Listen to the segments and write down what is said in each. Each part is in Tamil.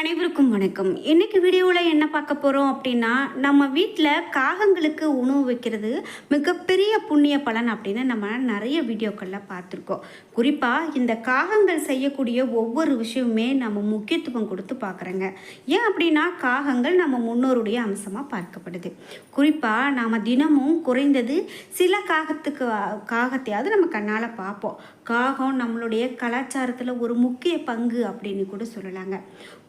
அனைவருக்கும் வணக்கம். இன்றைக்கி வீடியோவில் என்ன பார்க்க போகிறோம் அப்படின்னா நம்ம வீட்டில் காகங்களுக்கு உணவு வைக்கிறது மிகப்பெரிய புண்ணிய பலன் அப்படின்னு நம்ம நிறைய வீடியோக்களில் பார்த்துருக்கோம். குறிப்பாக இந்த காகங்கள் செய்யக்கூடிய ஒவ்வொரு விஷயமுமே நம்ம முக்கியத்துவம் கொடுத்து பார்க்குறோங்க. ஏன் அப்படின்னா காகங்கள் நம்ம முன்னோருடைய அம்சமாக பார்க்கப்படுது. குறிப்பாக நாம் தினமும் குறைந்தது சில காகத்துக்கு காகத்தையாவது நம்ம கண்ணால் பார்ப்போம். காகம் நம்மளுடைய கலாச்சாரத்தில் ஒரு முக்கிய பங்கு அப்படின்னு கூட சொல்லலாங்க.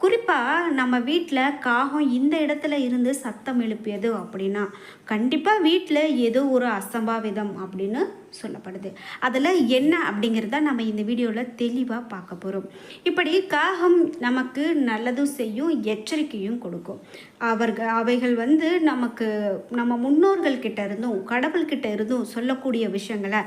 குறிப்பாக கண்டிப்பாக நம்ம வீட்டில் காகம் இந்த இடத்துல இருந்து சத்தம் எழுப்பியது அப்படின்னா கண்டிப்பாக வீட்டில் ஏதோ ஒரு அசம்பாவிதம் அப்படின்னு சொல்லப்படுது. அதில் என்ன அப்படிங்கிறத நம்ம இந்த வீடியோவில் தெளிவாக பார்க்க போகிறோம் இப்படி காகம் நமக்கு நல்லதும் செய்யும் எச்சரிக்கையும் கொடுக்கும். அவர்கள் அவைகள் வந்து நமக்கு நம்ம முன்னோர்கள் கிட்ட இருந்தும் கடவுள்கிட்ட இருந்தும் சொல்லக்கூடிய விஷயங்களை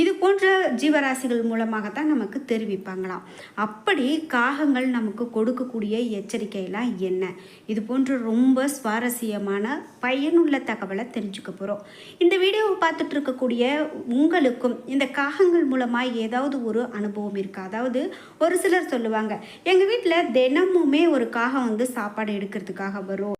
இது போன்ற ஜீவராசிகள் மூலமாக தான் நமக்கு தெரிவிப்பாங்களாம். அப்படி காகங்கள் நமக்கு கொடுக்கக்கூடிய எச்சரிக்கையெல்லாம் என்ன? இது போன்ற ரொம்ப சுவாரஸ்யமான பயனுள்ள தகவலை தெரிஞ்சுக்க போகிறோம் இந்த வீடியோவை பார்த்துட்டு இருக்கக்கூடிய உங்களுக்கும் இந்த காகங்கள் மூலமாக ஏதாவது ஒரு அனுபவம் இருக்கா? அதாவது ஒரு சிலர் சொல்லுவாங்க எங்கள் வீட்டில் தினமுமே ஒரு காகம் வந்து சாப்பாடு எடுக்கிறதுக்காக வரும்.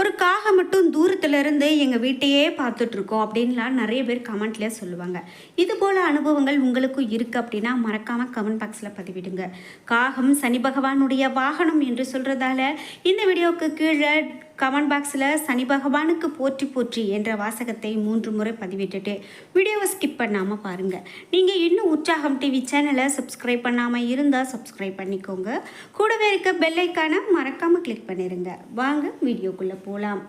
ஒரு காகம் மட்டும் தூரத்துல இருந்து எங்கள் வீட்டையே பார்த்துட்டு இருக்கோம் அப்படின்லாம் நிறைய பேர் கமெண்ட்ல சொல்லுவாங்க. இது போல அனுபவங்கள் உங்களுக்கும் இருக்கு அப்படின்னா மறக்காம கமெண்ட் பாக்ஸில் பதிவிடுங்க. காகம் சனி பகவானுடைய வாகனம் என்று சொல்றதால இந்த வீடியோவுக்கு கீழே கமெண்ட் பாக்ஸில் சனி பகவானுக்கு போற்றி போற்றி என்ற வாசகத்தை மூன்று முறை பதிவிட்டுட்டு வீடியோவை ஸ்கிப் பண்ணாமல் பாருங்கள் நீங்கள் இன்னும் உற்சாகம் டிவி சேனலை சப்ஸ்கிரைப் பண்ணாமல் இருந்தால் சப்ஸ்கிரைப் பண்ணிக்கோங்க. கூடவே இருக்க பெல்லைக்கான மறக்காமல் கிளிக் பண்ணிடுங்க வாங்க வீடியோக்குள்ளே போகலாம்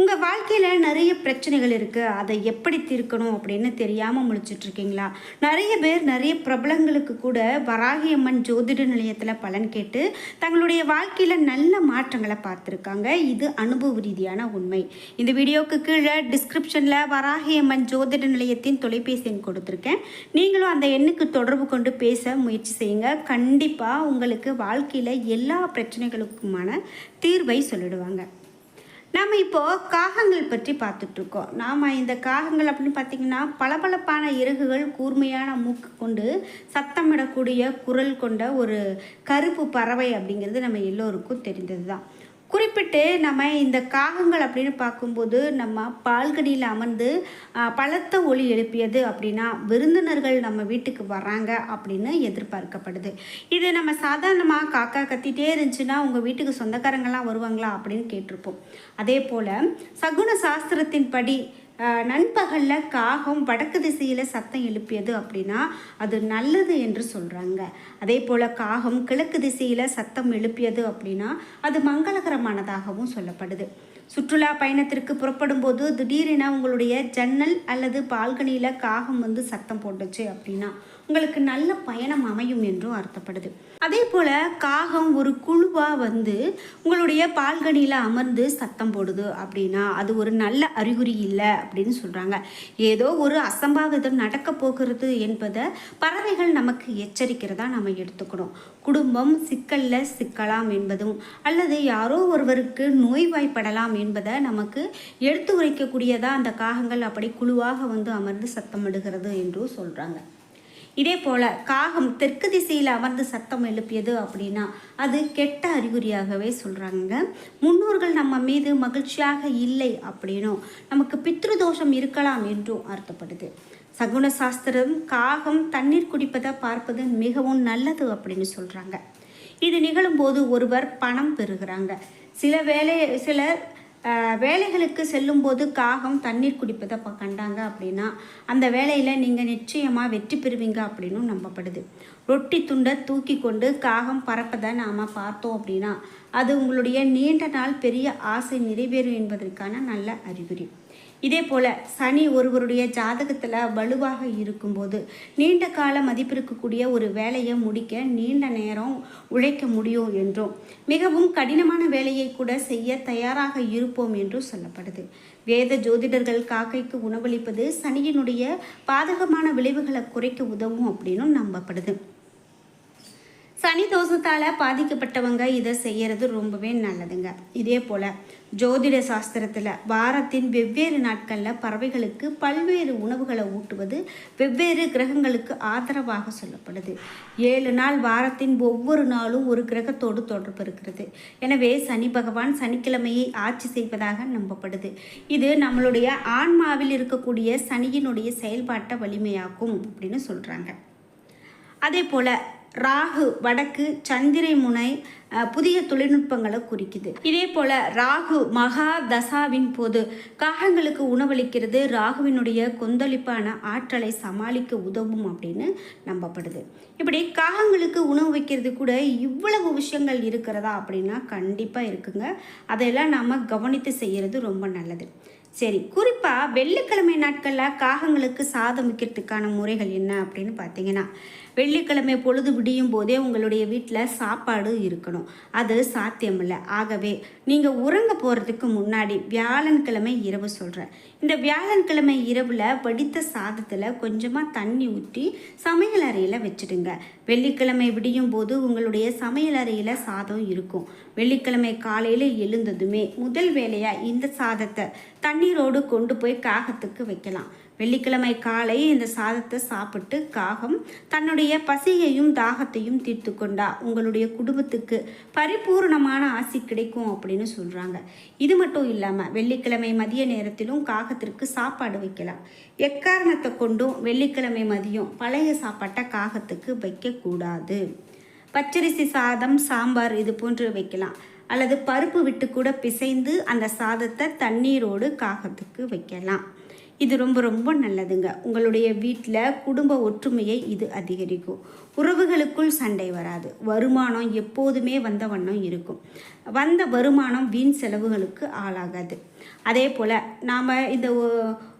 உங்கள் வாழ்க்கையில் நிறைய பிரச்சனைகள் இருக்குது அதை எப்படி தீர்க்கணும் அப்படின்னு தெரியாமல் முழிச்சிட்ருக்கீங்களா? நிறைய பேர் நிறைய பிரபலங்களுக்கு கூட வராகியம்மன் ஜோதிட நிலையத்தில் பலன் கேட்டு தங்களுடைய வாழ்க்கையில் நல்ல மாற்றங்களை பார்த்துருக்காங்க. இது அனுபவ ரீதியான உண்மை. இந்த வீடியோவுக்கு கீழே டிஸ்கிரிப்ஷனில் வராகியம்மன் ஜோதிட நிலையத்தின் தொலைபேசி எண் கொடுத்துருக்கேன். நீங்களும் அந்த எண்ணுக்கு தொடர்பு கொண்டு பேச முயற்சி செய்யுங்க. கண்டிப்பாக உங்களுக்கு வாழ்க்கையில் எல்லா பிரச்சனைகளுக்குமான தீர்வை சொல்லிடுவாங்க. நாம் இப்போது காகங்கள் பற்றி பார்த்துட்ருக்கோம். நாம் இந்த காகங்கள் அப்படின்னு பார்த்தீங்கன்னா பளபளப்பான இறகுகள் கூர்மையான மூக்கு கொண்டு சத்தமிடக்கூடிய குரல் கொண்ட ஒரு கருப்பு பறவை அப்படிங்கிறது நம்ம எல்லோருக்கும் தெரிந்தது தான் குறிப்பிட்டு நம்ம இந்த காகங்கள் அப்படின்னு பார்க்கும்போது நம்ம பால்கனியில் அமர்ந்து ஆ, பலத்த ஒளி எழுப்பியது அப்படின்னா விருந்தினர்கள் நம்ம வீட்டுக்கு வராங்க அப்படின்னு எதிர்பார்க்கப்படுது. இது நம்ம சாதாரணமாக காக்கா கத்திட்டே இருந்துச்சுன்னா உங்கள் வீட்டுக்கு சொந்தக்காரங்கள்லாம் வருவாங்களா அப்படின்னு கேட்டிருப்போம். அதே போல் சகுன சாஸ்திரத்தின் படி நண்பகலில் காகம் வடக்கு திசையில் சத்தம் எழுப்பியது அப்படின்னா அது நல்லது என்று சொல்கிறாங்க அதே போல் காகம் கிழக்கு திசையில் சத்தம் எழுப்பியது அப்படின்னா அது மங்களகரமானதாகவும் சொல்லப்படுது. சுற்றுலா பயணத்திற்கு புறப்படும் போது திடீரென உங்களுடைய ஜன்னல் அல்லது பால்கனியில் காகம் வந்து சத்தம் போட்டுச்சு அப்படின்னா உங்களுக்கு நல்ல பயணம் அமையும் என்றும் அர்த்தப்படுது. அதே போல் காகம் ஒரு குழுவாக வந்து உங்களுடைய பால்கனியில் அமர்ந்து சத்தம் போடுது அப்படின்னா அது ஒரு நல்ல அறிகுறி இல்லை அப்படின்னு சொல்கிறாங்க ஏதோ ஒரு அசம்பாவிதம் நடக்க போகிறது என்பதை பறவைகள் நமக்கு எச்சரிக்கிறதா நம்ம எடுத்துக்கணும். குடும்பம் சிக்கலில் சிக்கலாம் என்பதும் அல்லது யாரோ ஒருவருக்கு நோய்வாய்ப்படலாம் என்பதை நமக்கு எடுத்து உரைக்கக்கூடியதாக அந்த காகங்கள் அப்படி குழுவாக வந்து அமர்ந்து சத்தமிடுகிறது என்றும் சொல்கிறாங்க இதே போல் காகம் தெற்கு திசையில் அமர்ந்து சத்தம் எழுப்பியது அப்படின்னா அது கெட்ட அறிகுறியாகவே சொல்கிறாங்க முன்னோர்கள் நம்ம மீது மகிழ்ச்சியாக இல்லை அப்படின்னும் நமக்கு பித்ருதோஷம் இருக்கலாம் என்றும் அர்த்தப்படுது. சகுன சாஸ்திரம் காகம் தண்ணீர் குடிப்பதை பார்ப்பது மிகவும் நல்லது அப்படின்னு சொல்கிறாங்க இது நிகழும்போது ஒருவர் பணம் பெறுகிறாங்க. சில வேலை சிலர் வேலைகளுக்கு செல்லும்போது காகம் தண்ணீர் குடிப்பதை இப்போ கண்டாங்க அப்படின்னா அந்த வேலையில் நீங்கள் நிச்சயமாக வெற்றி பெறுவீங்க அப்படின்னும் நம்பப்படுது. ரொட்டி துண்டை தூக்கி கொண்டு காகம் பறப்பதை நாம் பார்த்தோம் அப்படின்னா அது உங்களுடைய நீண்ட நாள் பெரிய ஆசை நிறைவேறும் என்பதற்கான நல்ல அறிகுறி. இதே போல் சனி ஒருவருடைய ஜாதகத்தில் வலுவாக இருக்கும்போது நீண்ட கால மதிப்பிருக்கக்கூடிய ஒரு வேலையை முடிக்க நீண்ட நேரம் உழைக்க முடியும் என்றும் மிகவும் கடினமான வேலையை கூட செய்ய தயாராக இருப்போம் என்றும் சொல்லப்படுது. வேத ஜோதிடர்கள் காக்கைக்கு உணவளிப்பது சனியினுடைய பாதகமான விளைவுகளை குறைக்க உதவும் அப்படின்னும் நம்பப்படுது. சனி தோஷத்தால் பாதிக்கப்பட்டவங்க இதை செய்கிறது ரொம்பவே நல்லதுங்க. இதே போல் ஜோதிட சாஸ்திரத்தில் வாரத்தின் வெவ்வேறு நாட்களில் பறவைகளுக்கு பல்வேறு உணவுகளை ஊட்டுவது வெவ்வேறு கிரகங்களுக்கு ஆதரவாக சொல்லப்படுது. ஏழு நாள் வாரத்தின் ஒவ்வொரு நாளும் ஒரு கிரகத்தோடு தொடர்பு இருக்கிறது. எனவே சனி பகவான் சனிக்கிழமையை ஆட்சி செய்வதாக நம்பப்படுது. இது நம்மளுடைய ஆன்மாவில் இருக்கக்கூடிய சனியினுடைய செயல்பாட்டை வலிமையாக்கும் அப்படின்னு சொல்கிறாங்க அதே போல் ராகு வடக்கு சந்திரை முனை புதிய தொழில்நுட்பங்களை குறிக்குது. இதே போல ராகு மகா தசாவின் போது காகங்களுக்கு உணவளிக்கிறது ராகுவினுடைய கொந்தளிப்பான ஆற்றலை சமாளிக்க உதவும் அப்படின்னு நம்பப்படுது. இப்படி காகங்களுக்கு உணவு வைக்கிறது கூட இவ்வளவு விஷயங்கள் இருக்கிறதா அப்படின்னா கண்டிப்பாக இருக்குங்க. அதையெல்லாம் நாம் கவனித்து செய்கிறது ரொம்ப நல்லது. சரி குறிப்பாக வெள்ளிக்கிழமை நாட்களில் காகங்களுக்கு சாதம் வைக்கிறதுக்கான முறைகள் என்ன அப்படின்னு பார்த்தீங்கன்னா வெள்ளிக்கிழமை பொழுது விடியும் போதே உங்களுடைய வீட்டில் சாப்பாடு இருக்கணும். அது சாத்தியமில்லை. ஆகவே நீங்கள் உறங்க போகிறதுக்கு முன்னாடி வியாழன்கிழமை இரவு சொல்கிறேன் இந்த வியாழன்கிழமை இரவில் வடித்த சாதத்தில் கொஞ்சமாக தண்ணி ஊற்றி சமையல் அறையில் வச்சுடுங்க. வெள்ளிக்கிழமை விடியும் போது உங்களுடைய சமையல் அறையில் சாதம் இருக்கும். வெள்ளிக்கிழமை காலையில் எழுந்ததுமே முதல் வேலையாக இந்த சாதத்தை தண்ணீரோடு கொண்டு போய் காகத்துக்கு வைக்கலாம். வெள்ளிக்கிழமை காலை இந்த சாதத்தை சாப்பிட்டு காகம் தன்னுடைய பசியையும் தாகத்தையும் தீர்த்து கொண்டா உங்களுடைய குடும்பத்துக்கு பரிபூர்ணமான ஆசி கிடைக்கும் அப்படின்னு சொல்கிறாங்க இது மட்டும் இல்லாமல் வெள்ளிக்கிழமை மதிய நேரத்திலும் காகத்திற்கு சாப்பாடு வைக்கலாம். எக்காரணத்தை கொண்டும் வெள்ளிக்கிழமை மதியம் பழைய சாப்பாட்டை காகத்துக்கு வைக்கக்கூடாது. பச்சரிசி சாதம் சாம்பார் இது போன்று வைக்கலாம். அல்லது பருப்பு விட்டு கூட பிசைந்து அந்த சாதத்தை தண்ணீரோடு காகத்துக்கு வைக்கலாம். இது ரொம்ப ரொம்ப நல்லதுங்க. உங்களுடைய வீட்டில் குடும்ப ஒற்றுமையை இது அதிகரிக்கும். உறவுகளுக்குள் சண்டை வராது. வருமானம் எப்போதுமே வந்த வண்ணம் இருக்கும். வந்த வருமானம் வீண் செலவுகளுக்கு ஆளாகாது. அதே போல் நாம் இந்த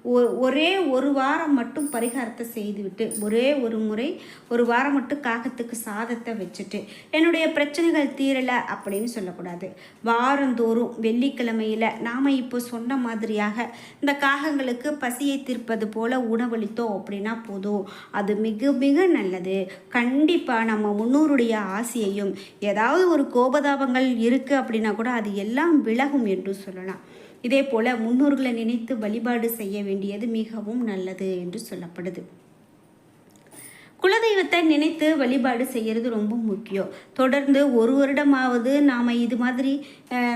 ஒரே ஒரு வாரம் மட்டும் பரிகாரத்தை செய்துவிட்டு ஒரே ஒரு முறை ஒரு வாரம் மட்டும் காகத்துக்கு சாதத்தை வச்சுட்டு என்னுடைய பிரச்சனைகள் தீரலை அப்படின்னு சொல்லக்கூடாது. வாரந்தோறும் வெள்ளிக்கிழமையில் நாம் இப்போ சொன்ன மாதிரியாக இந்த காகங்களுக்கு பசியை தீர்ப்பது போல் உணவளித்தோம் அப்படின்னா போதும். அது மிக மிக நல்லது. கண்டிப்பாக நம்ம முன்னோருடைய ஆசையையும் ஏதாவது ஒரு கோபதாபங்கள் இருக்குது அப்படின்னா கூட அது எல்லாம் விலகும் என்று சொல்லலாம். இதே போல் முன்னோர்களை நினைத்து வழிபாடு செய்ய வேண்டியது மிகவும் நல்லது என்று சொல்லப்படுது. குலதெய்வத்தை நினைத்து வழிபாடு செய்கிறது ரொம்ப முக்கியம். தொடர்ந்து ஒரு வருடமாவது நாம் இது மாதிரி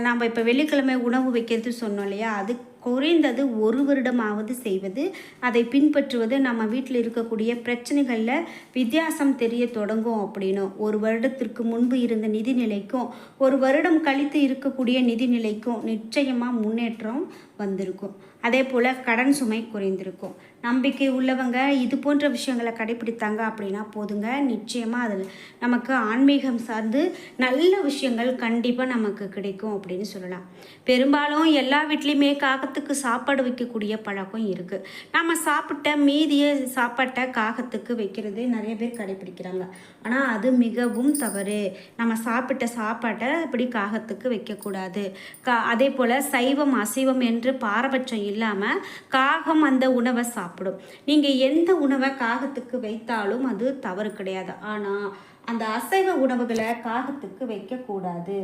நாம் இப்போ வெள்ளிக்கிழமை உணவு வைக்கிறது சொன்னோம் இல்லையா அதுக்கு குறைந்தது ஒரு வருடமாவது செய்வது. அதை பின்பற்றுவது நம்ம வீட்டில் இருக்கக்கூடிய பிரச்சனைகளில் வித்தியாசம் தெரிய தொடங்கும் அப்படின்னும் ஒரு வருடத்திற்கு முன்பு இருந்த நிதிநிலைக்கும் ஒரு வருடம் கழித்து இருக்கக்கூடிய நிதிநிலைக்கும் நிச்சயமாக முன்னேற்றம் வந்திருக்கும். அதே போல் கடன் சுமை குறைந்திருக்கும். நம்பிக்கை உள்ளவங்க இது போன்ற விஷயங்களை கடைபிடித்தாங்க அப்படின்னா போதுங்க. நிச்சயமாக அதில் நமக்கு ஆன்மீகம் சார்ந்து நல்ல விஷயங்கள் கண்டிப்பாக நமக்கு கிடைக்கும் அப்படின்னு சொல்லலாம். பெரும்பாலும் எல்லா வீட்லேயுமே காகத்துக்கு சாப்பாடு வைக்கக்கூடிய பழக்கம் இருக்குது நம்ம சாப்பிட்ட மீதிய சாப்பாட்டை காகத்துக்கு வைக்கிறது நிறைய பேர் கடைபிடிக்கிறாங்க ஆனால் அது மிகவும் தவறு. நம்ம சாப்பிட்ட சாப்பாட்டை இப்படி காகத்துக்கு வைக்கக்கூடாது. கா அதே போல் சைவம் அசைவம் என்று பாரபட்சம் இல்லாமல் காகம் அந்த உணவை சாப்பிடும் சாப்பிடும். நீங்கள் எந்த உணவை காகத்துக்கு வைத்தாலும் அது தவறு கிடையாது. ஆனால் அந்த அசைவ உணவுகளை காகத்துக்கு வைக்கக்கூடாது.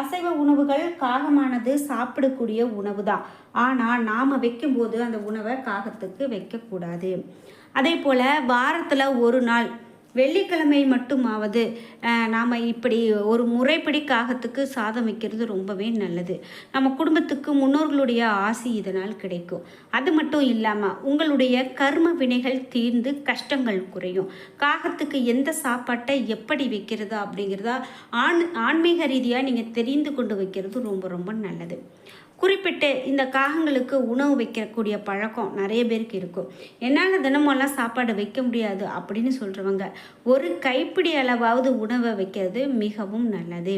அசைவ உணவுகள் காகமானது சாப்பிடக்கூடிய உணவு தான் ஆனால் நாம் வைக்கும்போது அந்த உணவை காகத்துக்கு வைக்கக்கூடாது. அதே போல் வாரத்தில் ஒரு நாள் வெள்ளிக்கிழமை மட்டுமாவது நாம் இப்படி ஒரு முறைப்படி காகத்துக்கு சாதம் வைக்கிறது ரொம்பவே நல்லது. நம்ம குடும்பத்துக்கு முன்னோர்களுடைய ஆசி இதனால் கிடைக்கும். அது மட்டும் இல்லாமல் உங்களுடைய கர்ம வினைகள் தீர்ந்து கஷ்டங்கள் குறையும். காகத்துக்கு எந்த சாப்பாட்டை எப்படி வைக்கிறதா அப்படிங்கிறதா ஆண் ஆன்மீக ரீதியாக நீங்கள் தெரிந்து கொண்டு வைக்கிறது ரொம்ப ரொம்ப நல்லது. குறிப்பிட்டு இந்த காகங்களுக்கு உணவு வைக்கக்கூடிய பழக்கம் நிறைய பேருக்கு இருக்கும். என்னால் தினமெல்லாம் சாப்பாடு வைக்க முடியாது அப்படின்னு சொல்கிறவங்க ஒரு கைப்பிடி அளவாவது உணவை வைக்கிறது மிகவும் நல்லது.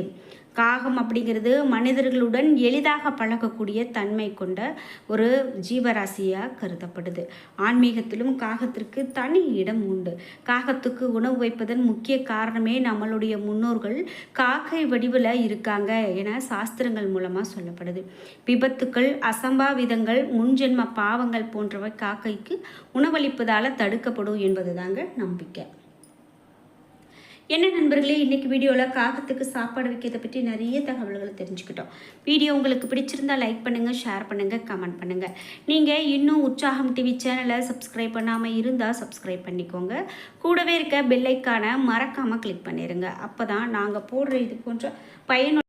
காகம் அப்படிங்கிறது மனிதர்களுடன் எளிதாக பழகக்கூடிய தன்மை கொண்ட ஒரு ஜீவராசியாக கருதப்படுது. ஆன்மீகத்திலும் காகத்திற்கு தனி இடம் உண்டு. காகத்துக்கு உணவு வைப்பதன் முக்கிய காரணமே நம்மளுடைய முன்னோர்கள் காக்கை வடிவில் இருக்காங்க என சாஸ்திரங்கள் மூலமாக சொல்லப்படுது. விபத்துக்கள் அசம்பாவிதங்கள் முன்ஜென்ம பாவங்கள் போன்றவை காக்கைக்கு உணவளிப்பதால் தடுக்கப்படும் என்பது தாங்க நம்பிக்கை. என்ன நண்பர்களே இன்னைக்கு வீடியோவில் காகத்துக்கு சாப்பாடு வைக்கிறதை பற்றி நிறைய தகவல்களை தெரிஞ்சுக்கிட்டோம். வீடியோ உங்களுக்கு பிடிச்சிருந்தா லைக் பண்ணுங்கள் ஷேர் பண்ணுங்கள் கமெண்ட் பண்ணுங்கள் நீங்கள் இன்னும் உற்சாகம் டிவி சேனலை சப்ஸ்கிரைப் பண்ணாமல் இருந்தால் சப்ஸ்கிரைப் பண்ணிக்கோங்க. கூடவே இருக்க பெல்லைக்கான மறக்காமல் கிளிக் பண்ணிடுங்க அப்போ தான் நாங்கள் போடுற இது போன்ற பயனுள்ள